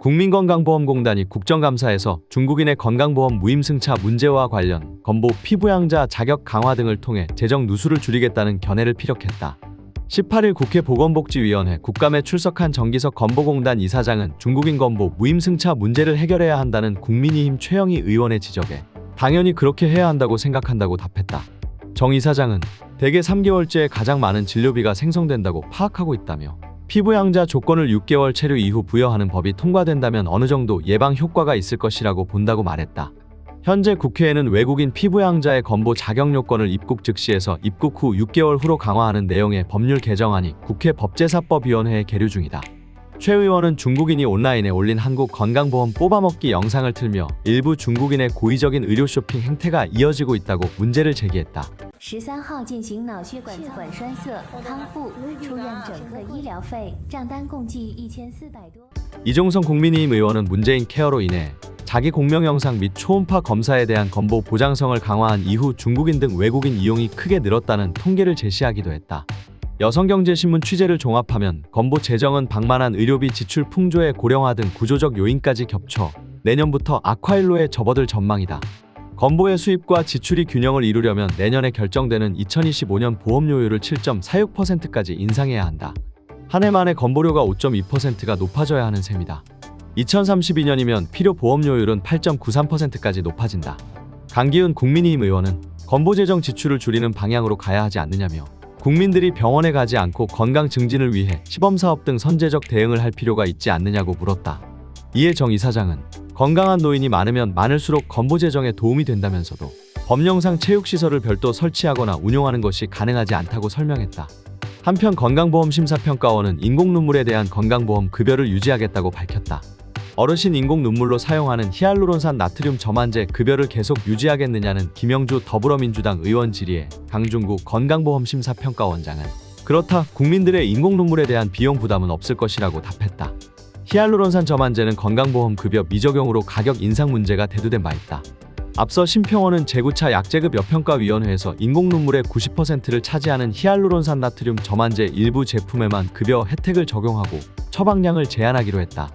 국민건강보험공단이 국정감사에서 중국인의 건강보험 무임승차 문제와 관련 건보 피부양자 자격 강화 등을 통해 재정 누수를 줄이겠다는 견해를 피력했다. 18일 국회 보건복지위원회 국감에 출석한 정기석 건보공단 이사장은 중국인 건보 무임승차 문제를 해결해야 한다는 국민의힘 최영희 의원의 지적에 당연히 그렇게 해야 한다고 생각한다고 답했다. 정 이사장은 대개 3개월째 가장 많은 진료비가 생성된다고 파악하고 있다며 피부양자 조건을 6개월 체류 이후 부여하는 법이 통과된다면 어느 정도 예방 효과가 있을 것이라고 본다고 말했다. 현재 국회에는 외국인 피부양자의 건보 자격 요건을 입국 즉시에서 입국 후 6개월 후로 강화하는 내용의 법률 개정안이 국회 법제사법위원회에 계류 중이다. 최 의원은 중국인이 온라인에 올린 한국 건강보험 뽑아먹기 영상을 틀며 일부 중국인의 고의적인 의료 쇼핑 행태가 이어지고 있다고 문제를 제기했다. 十三号进行脑血管管栓塞康复，出院整个医疗费账单共计一千四百多。 이종성 국민의힘 의원은 문재인 케어로 인해 자기 공명 영상 및 초음파 검사에 대한 건보 보장성을 강화한 이후 중국인 등 외국인 이용이 크게 늘었다는 통계를 제시하기도 했다. 여성경제신문 취재를 종합하면 건보 재정은 방만한 의료비 지출 풍조의 고령화 등 구조적 요인까지 겹쳐 내년부터 악화일로에 접어들 전망이다. 건보의 수입과 지출이 균형을 이루려면 내년에 결정되는 2025년 보험료율을 7.46%까지 인상해야 한다. 한 해 만에 건보료가 5.2%가 높아져야 하는 셈이다. 2032년이면 필요 보험료율은 8.93%까지 높아진다. 강기훈 국민의힘 의원은 건보 재정 지출을 줄이는 방향으로 가야 하지 않느냐며 국민들이 병원에 가지 않고 건강 증진을 위해 시범 사업 등 선제적 대응을 할 필요가 있지 않느냐고 물었다. 이에 정 이사장은 건강한 노인이 많으면 많을수록 건보 재정에 도움이 된다면서도 법령상 체육시설을 별도 설치하거나 운용하는 것이 가능하지 않다고 설명했다. 한편 건강보험심사평가원은 인공눈물에 대한 건강보험 급여를 유지하겠다고 밝혔다. 어르신 인공눈물로 사용하는 히알루론산 나트륨 점안제 급여를 계속 유지하겠느냐는 김영주 더불어민주당 의원 질의에 강중구 건강보험심사평가원장은 그렇다 국민들의 인공눈물에 대한 비용 부담은 없을 것이라고 답했다. 히알루론산 점안제는 건강보험 급여 미적용으로 가격 인상 문제가 대두된 바 있다. 앞서 심평원은 재구차 약제급 여평가위원회에서 인공눈물의 90%를 차지하는 히알루론산 나트륨 점안제 일부 제품에만 급여 혜택을 적용하고 처방량을 제한하기로 했다.